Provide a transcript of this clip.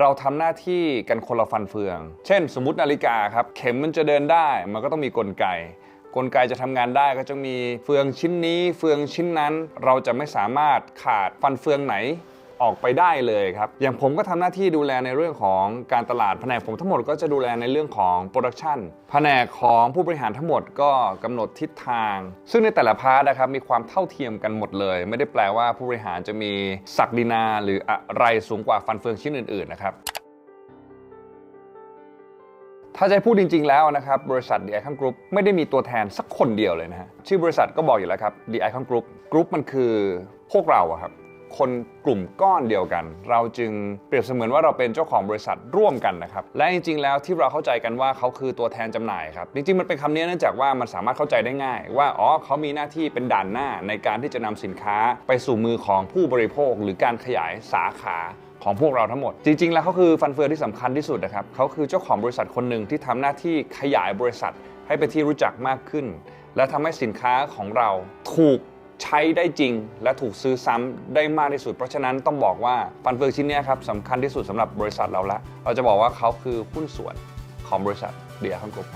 เราทำหน้าที่กันคนละฟันเฟือง เช่น สมมตินาฬิกาครับ เข็มมันจะเดินได้ มันก็ต้องมีกลไก กลไกจะทำงานได้ก็จะมีเฟืองชิ้นนี้ เฟืองชิ้นนั้น เราจะไม่สามารถขาดฟันเฟืองไหน ออกไปได้เลยครับ อย่างผมก็ทำหน้าที่ดูแลในเรื่องของการตลาดแผนกผมทั้งหมดก็จะดูแลในเรื่องของโปรดักชันแผนกของผู้บริหารทั้งหมดก็กำหนดทิศทาง ซึ่งในแต่ละพาร์ทนะครับมีความเท่าเทียมกันหมดเลย ไม่ได้แปลว่าผู้บริหารจะมีศักดินา หรืออะไรสูงกว่าฟันเฟืองชิ้นอื่นๆนะครับถ้าจะพูดจริง ๆ แล้วนะครับ บริษัท The Icon Group ไม่ได้มีตัวแทนสักคนเดียวเลยนะฮะชื่อบริษัทก็บอกอยู่แล้วครับ The Icon Group Group มันคือพวกเราอะครับ คนกลุ่มก้อนเดียวกัน เราจึงเปรียบเสมือนว่าเราเป็นเจ้าของบริษัทร่วมกันนะครับ และจริงๆ แล้วที่เราเข้าใจกันว่าเขาคือตัวแทนจำหน่ายครับ จริงๆ มันเป็นคำนี้เนื่องจากว่ามันสามารถเข้าใจได้ง่าย ว่า อ๋อ เขามีหน้าที่เป็นด่านหน้าในการที่จะนำสินค้าไปสู่มือของผู้บริโภค หรือการขยายสาขาของพวกเราทั้งหมด จริง ๆ แล้วเขาคือฟันเฟืองที่สำคัญที่สุดนะครับเขาคือเจ้าของบริษัทคนหนึ่งที่ทำหน้าที่ขยายบริษัท ให้เป็นที่รู้จักมากขึ้น และทำให้สินค้าของเราถูก ใช้ได้จริงและถูกซื้อซ้ำได้มากที่สุด เพราะฉะนั้นต้องบอกว่าฟันเฟืองชิ้นนี้ครับสำคัญที่สุดสำหรับบริษัทเราละ เราจะบอกว่าเขาคือหุ้นส่วนของบริษัทเดียร์ฮังกรุ๊ป